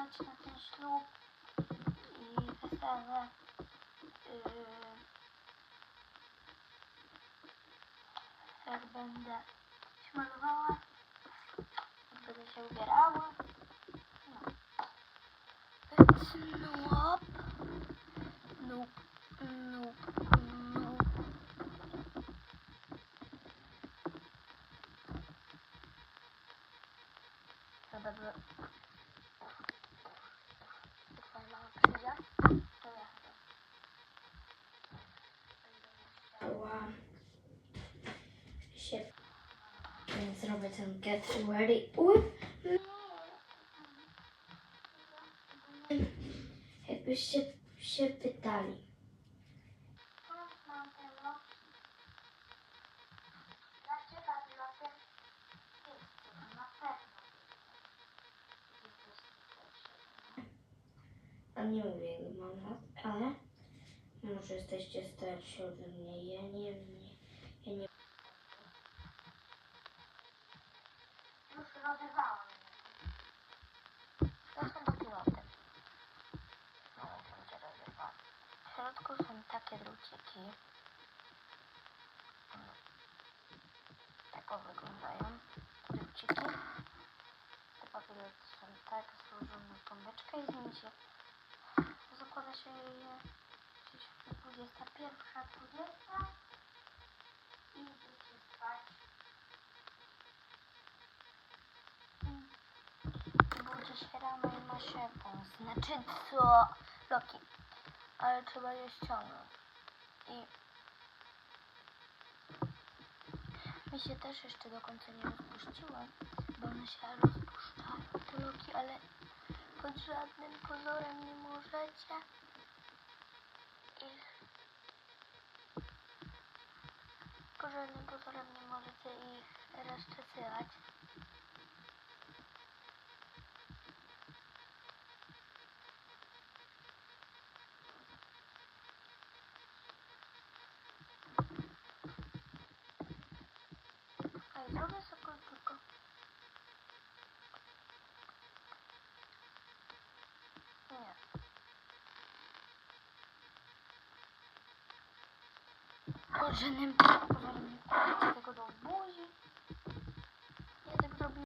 jechać na ten ślub i wesele, yy, jak będę się malowała, będę się ubierała. No. Nope, nope. Chyba by... Więc zrobię ten get ready with Jakbyście się pytali. A nie mówię ile mam lat, ale może jesteście starsi ode mnie. Ja nie wiem. Nie, No. W środku są takie druciki. Tak o wyglądają druciki. Te papiery są tak złożone w gąbeczkę i z nimi się zakłada się je wąs. Znaczy co? Loki. Ale trzeba je ściągnąć. I mi się też jeszcze do końca nie rozpuściły, bo one się rozpuszczają te loki, ale pod żadnym pozorem nie możecie ich pod żadnym pozorem nie możecie ich rozczesywać. Боже, не... Боже, не... Такого долбоя.